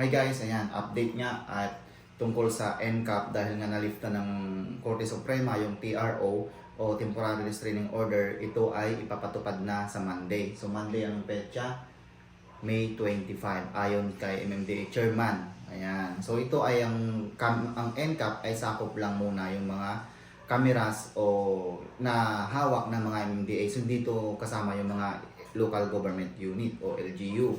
Hi guys, ayan, update nga at tungkol sa NCAP dahil nga nalift na ng Korte Suprema yung TRO o Temporary Restraining Order, ito ay ipapatupad na sa Monday. So Monday ang petsa, May 25 ayon kay MMDA Chairman. Ayan. So ito ay ang ang NCAP ay sakop lang muna yung mga cameras o na hawak ng mga MMDA. So dito kasama yung mga local government unit o LGU.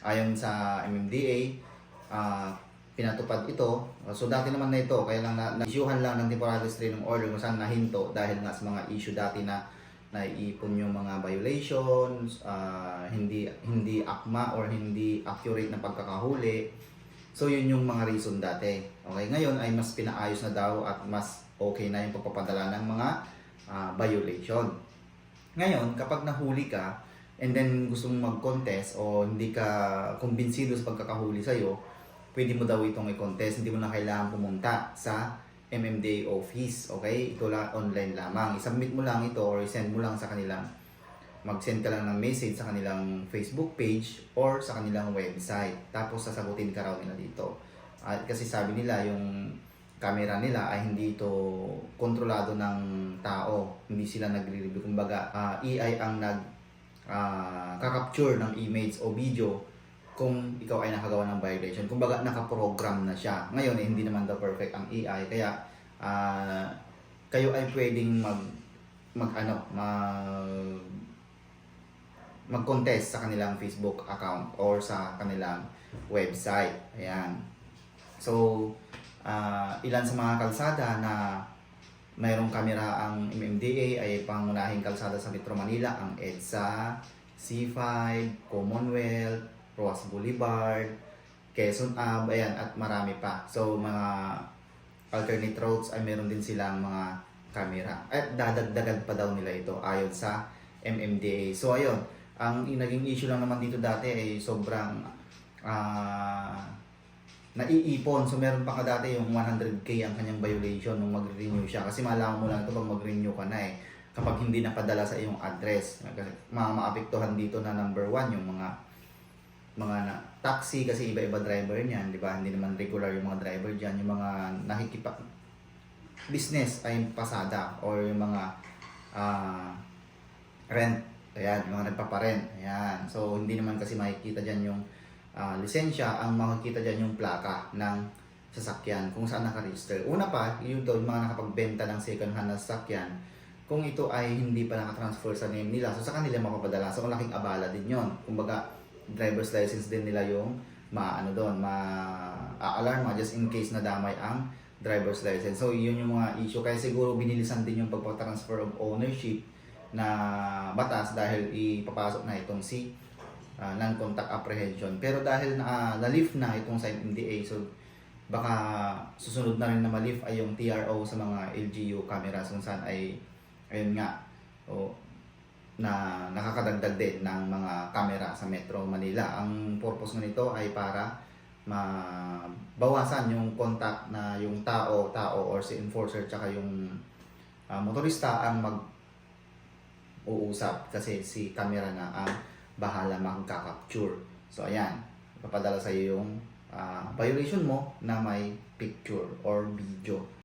Ayon sa MMDA, ah, pinatupad ito. So dati naman na ito, kaya lang na, na-issuehan lang ng temporary restraining order kung saan nahinto dahil nga sa mga issue dati na naiipon yung mga violations, ah, hindi hindi akma or hindi accurate na pagkakahuli. So yun yung mga reason dati. Okay, ngayon ay mas pinaayos na daw at mas okay na yung pagpapadala ng mga ah, violation. Ngayon, kapag nahuli ka and then gusto mong mag-contest o hindi ka kumbinsido sa pagkakahuli sa'yo, pwede mo daw itong i-contest. Hindi mo na kailangan pumunta sa MMDA office. Okay? Ito lang online lamang. I-submit mo lang ito or i-send mo lang sa kanilang mag-send ka lang ng message sa kanilang Facebook page or sa kanilang website. Tapos sasagutin ka raw nila dito. At kasi sabi nila yung camera nila ay hindi ito kontrolado ng tao. Hindi sila nagre-review. Kumbaga, ah, AI ang nag ah, kakapture ng image o video kung ikaw ay nakagawa ng violation. Kumbaga, nakaprogram na siya. Ngayon, eh, hindi naman daw perfect ang AI. Kaya, ah, kayo ay pwedeng mag mag ano, mag mag-contest sa kanilang Facebook account or sa kanilang website. Ayan. So, ah, ilan sa mga kalsada na mayroong kamera ang MMDA ay pangunahing kalsada sa Metro Manila, ang EDSA, C5, Commonwealth, Roas Boulevard, Quezon Ave, ayan, at marami pa. So, mga alternate roads ay meron din silang mga kamera. At dadagdagan pa daw nila ito ayon sa MMDA. So, ayun, ang naging issue lang naman dito dati ay sobrang ah naiipon. So meron pa ka dati yung 100k ang kanyang violation nung mag-renew siya. Kasi malaman mo lang ito pag mag-renew ka na eh. Kapag hindi napadala sa iyong address. Kasi maapektuhan dito na number one yung mga mga na, taxi kasi iba-iba driver niyan, di ba? Hindi naman regular yung mga driver diyan, yung mga nakikipa business ay pasada or yung mga ah, rent, ayan, yung mga nagpaparent, ayan. So hindi naman kasi makikita diyan yung ah, lisensya, ang makikita dyan yung plaka ng sasakyan, kung saan nakaregister. Una pa, yun daw, yung mga nakapagbenta ng second hand na sasakyan, kung ito ay hindi pa nakatransfer sa name nila, so sa kanila mapapadala. So, malaking abala din yon Kumbaga, driver's license din nila yung maano doon, ma-alarma just in case na damay ang driver's license. So, yun yung mga issue. Kaya siguro binilisan din yung pagpatransfer of ownership na batas dahil ipapasok na itong si ah, non-contact apprehension. Pero dahil na na-lift na itong sa MDA, so baka susunod na rin na ma-lift ay yung TRO sa mga LGU cameras kung saan ay ayun nga o na nakakadagdag din ng mga camera sa Metro Manila. Ang purpose nito ay para mabawasan yung contact na yung tao, tao or si enforcer tsaka yung ah, motorista ang mag uusap kasi si camera na ang bahala magka-capture. So ayan, ipapadala sa iyo yung ah, violation mo na may picture or video.